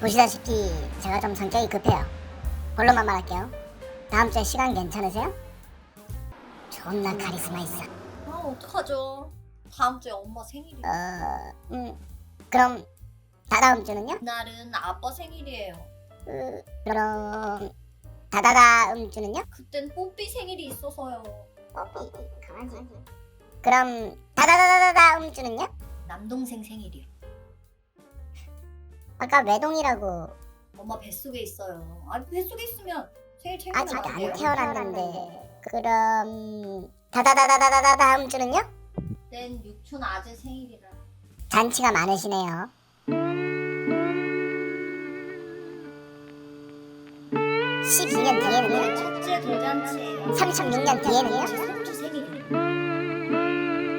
보시다시피 제가 좀 성격이 급해요. 본론만 말할게요. 다음 주에 시간 괜찮으세요? 존나 카리스마 있어. 아 어떡하죠? 다음 주에 엄마 생일이에요. 어, 음, 그럼 다다음 주는요? 그날은 아빠 생일이에요. 으, 그럼 다다다음 주는요? 그땐 뽀삐 생일이 있어서요. 가만히. 그럼 다다다다다음 주는요? 남동생 생일이요. 아까 외동이라고 엄마 뱃속에 있어요. 아 뱃속에 있으면 생일 챙겨 아직 안 태어났는데. 그럼 다다다다다다 다음 주는요? 땐 육촌 아들 생일이라. 잔치가 많으시네요. 12년 뒤에는요? 첫째 돌잔치예요. 36년 뒤에는요? 제 손주 생일이에요.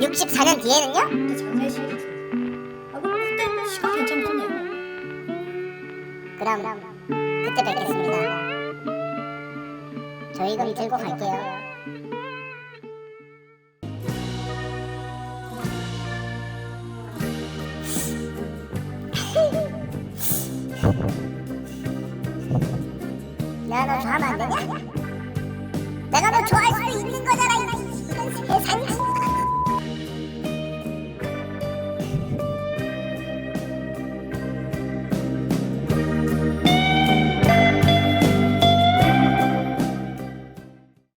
64년 뒤에는요? 그때 장례식이지. 그럼 그때 뵙겠습니다. 저희 금 들고 갈게요. 내가 너 좋아하면 안 되냐? 내가 너 좋아할 수도 있는 거잖아.